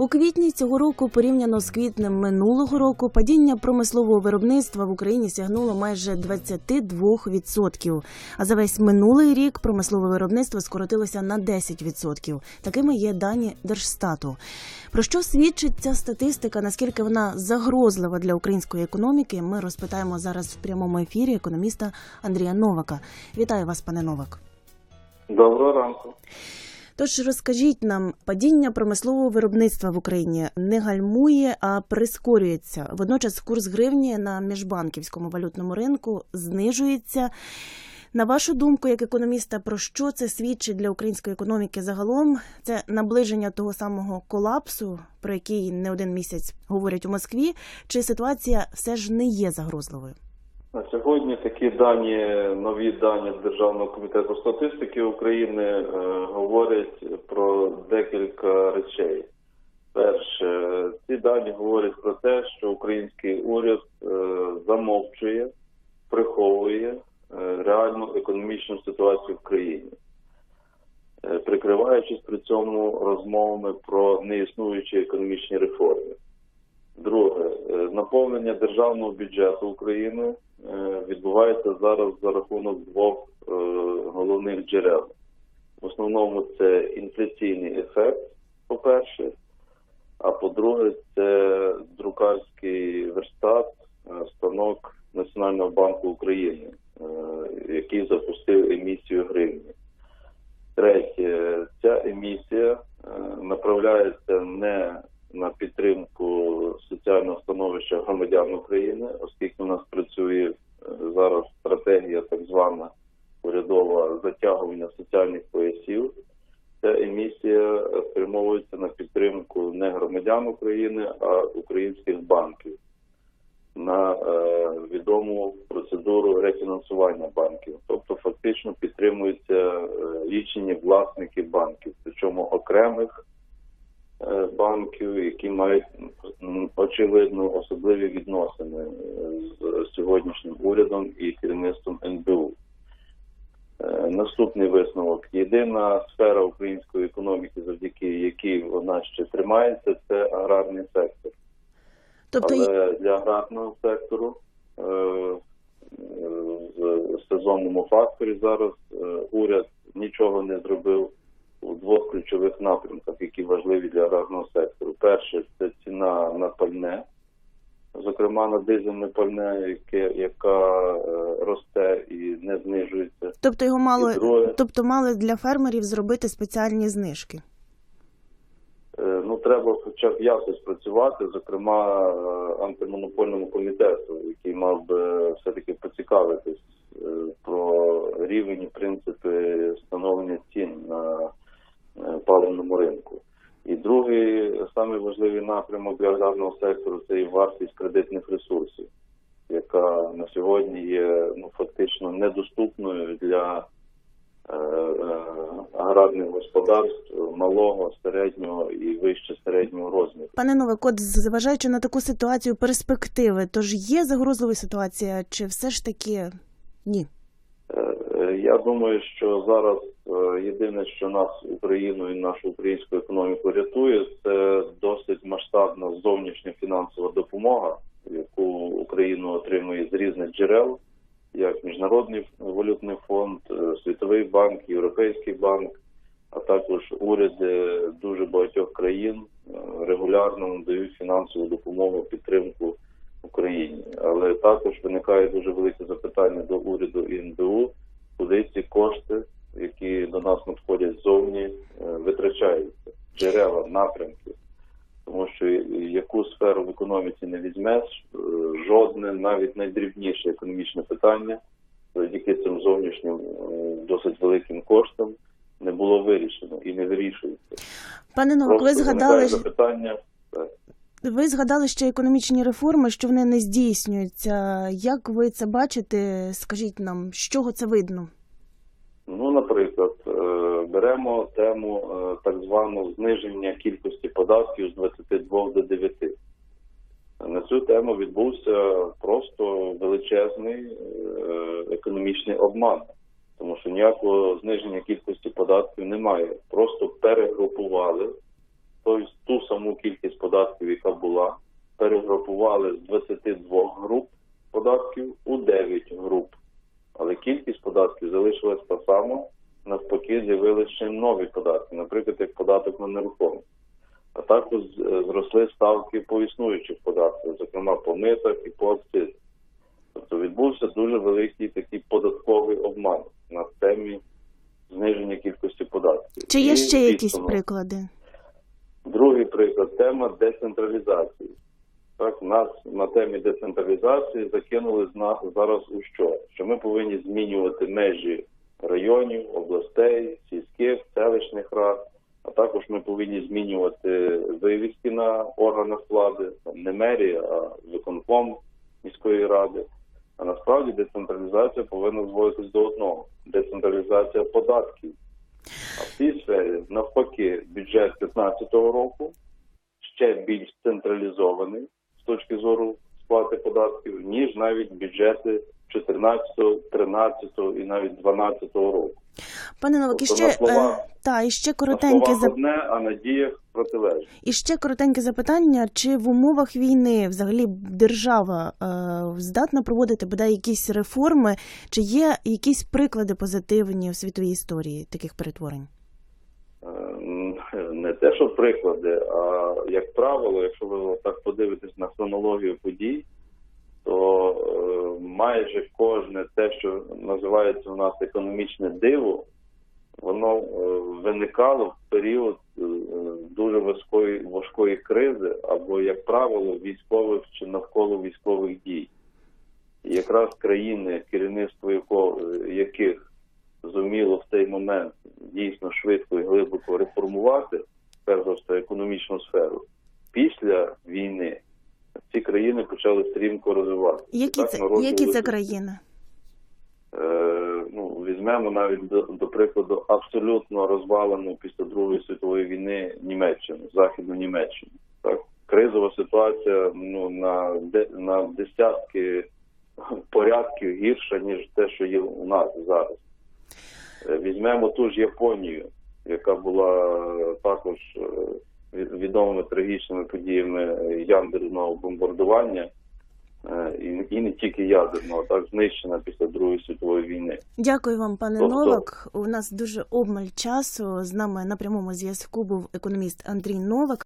У квітні цього року, порівняно з квітнем минулого року, падіння промислового виробництва в Україні сягнуло майже 22%. А за весь минулий рік промислове виробництво скоротилося на 10%. Такими є дані Держстату. Про що свідчить ця статистика? Наскільки вона загрозлива для української економіки? Ми розпитаємо зараз в прямому ефірі економіста Андрія Новака. Вітаю вас, пане Новак. Доброго ранку. Тож розкажіть нам, падіння промислового виробництва в Україні не гальмує, а прискорюється. Водночас курс гривні на міжбанківському валютному ринку знижується. На вашу думку, як економіста, про що це свідчить для української економіки загалом? Це наближення того самого колапсу, про який не один місяць говорять у Москві, чи ситуація все ж не є загрозливою? На сьогодні такі дані, нові дані Державного комітету статистики України е, говорять про декілька речей. Перше, ці дані говорять про те, що український уряд е, замовчує, приховує е, реальну економічну ситуацію в країні, е, прикриваючись при цьому розмовами про неіснуючі економічні реформи. Друге, е, наповнення державного бюджету України е, відбувається зараз за рахунок двох е, головних джерел. В основному це інфляційний ефект, по-перше, а по-друге, це друкарський верстат, станок Національного банку України, який запустив емісію гривні. Третє, ця емісія направляється не на підтримку соціального становища громадян України, оскільки у нас працює е, зараз стратегія так звана урядова затягування соціальних поясів. Ця емісія е, спрямовується на підтримку не громадян України, а українських банків на е, відому процедуру рефінансування банків. Тобто фактично підтримуються е, лічені власники банків, причому окремих е, банків, які мають очевидно особливі відносини е, з сьогоднішнім урядом і керівництвом НБУ. Е, Наступний висновок. Єдина сфера української економіки, завдяки якій вона ще тримається, це аграрний сектор. Тобто, Але для аграрного сектору е, е, в сезонному факторі зараз е, уряд нічого не зробив ключових напрямках, які важливі для аграрного сектору. Перше це ціна на пальне, зокрема на дизельне пальне, яке яка е, росте і не знижується. тобто його мало, І тобто мали для фермерів зробити спеціальні знижки. Е, Ну, треба хоча б якось працювати, зокрема е, антимонопольному комітету, який мав би все-таки поцікавитись про рівень і принципи встановлення цін на паливному ринку. І другий самий важливий напрямок для аграрного сектору це і вартість кредитних ресурсів, яка на сьогодні є ну фактично недоступною для е, е, аграрних господарств малого, середнього і вище середнього розміру. Пане Новик, от зважаючи на таку ситуацію перспективи, тож є загрозлива ситуація, чи все ж таки ні? Е, е, Я думаю, що зараз е, єдине, що нас Україну і нашу українську економіку рятує, це досить масштабна зовнішня фінансова допомога, яку Україна отримує з різних джерел, як Міжнародний валютний фонд, е, Світовий банк, Європейський банк, а також уряди дуже багатьох країн е, регулярно надають фінансову допомогу, підтримку Україні. Але також виникає дуже велике запитання до уряду і НБУ, куди ці кошти, які до нас надходять ззовні, е, витрачаються, напрямки. Тому що яку сферу в економіці не візьмеш, е, жодне, навіть найдрібніше економічне питання, завдяки цим зовнішнім е, досить великим коштам, не було вирішено і не вирішується. Пане Новик, ви згадали запитання. ви згадали ще економічні реформи, що вони не здійснюються. Як ви це бачите? Скажіть нам, з чого це видно? Ну, наприклад, беремо тему е, так званого зниження кількості податків з 22 до 9. На цю тему відбувся просто величезний е, економічний обман, тому що ніякого зниження кількості податків немає. Просто перегрупували той, ту саму кількість податків, яка була, перегрупували з 22 груп податків у 9 груп. Але кількість податків залишилась та сама, навпаки, з'явилися ще нові податки, наприклад, як податок на нерухомість. А також е, зросли ставки по існуючих податках, зокрема по митах і по акцизах. Тобто відбувся дуже великий такий податковий обман на темі зниження кількості податків. Чи є І, ще якісь звісно, приклади? Другий приклад тема децентралізації. Так, нас на темі децентралізації закинули зараз у що? Що ми повинні змінювати межі районів, областей, сільських, селищних рад, а також ми повинні змінювати вивіски на органах влади, не мерія, а виконком міської ради. А насправді децентралізація повинна зводитись до одного: децентралізація податків. А в цій сфері навпаки бюджет 2015 року ще більш централізований з точки зору сплати податків, ніж навіть бюджети 14, 13 і навіть 12 року. Пане Новак, і Тобто ще, на словах- е, та, і ще коротеньке зап... одне, а на діях протилежне. і ще коротеньке запитання: чи в умовах війни взагалі держава е, здатна проводити бодай якісь реформи, чи є якісь приклади позитивні в світовій історії таких перетворень? Е, Не те, що приклади, а як правило, якщо ви так подивитесь на хронологію подій, майже кожне те, що називається у нас економічне диво, воно е, виникало в період е, дуже важкої важкої кризи, або, як правило, військових чи навколо військових дій. І якраз країни, керівництво яких зуміло в цей момент дійсно швидко і глибоко реформувати перш за все економічну сферу. Після війни ці країни почали стрімко розвиватися. Які Так це, які це країни? Е, ну, візьмемо навіть до, до прикладу абсолютно розвалену після Другої світової війни Німеччину, Західну Німеччину. Так, кризова ситуація ну на де на десятки порядків гірша ніж те, що є у нас зараз. Е, Візьмемо ту ж Японію, яка була також е, відомими трагічними подіями е, ядерного бомбардування. е, І, і не тільки ядерного, так знищена після Другої світової війни. Дякую вам, пане Тобто- Новак. У нас дуже обмаль часу. З нами на прямому зв'язку був економіст Андрій Новак.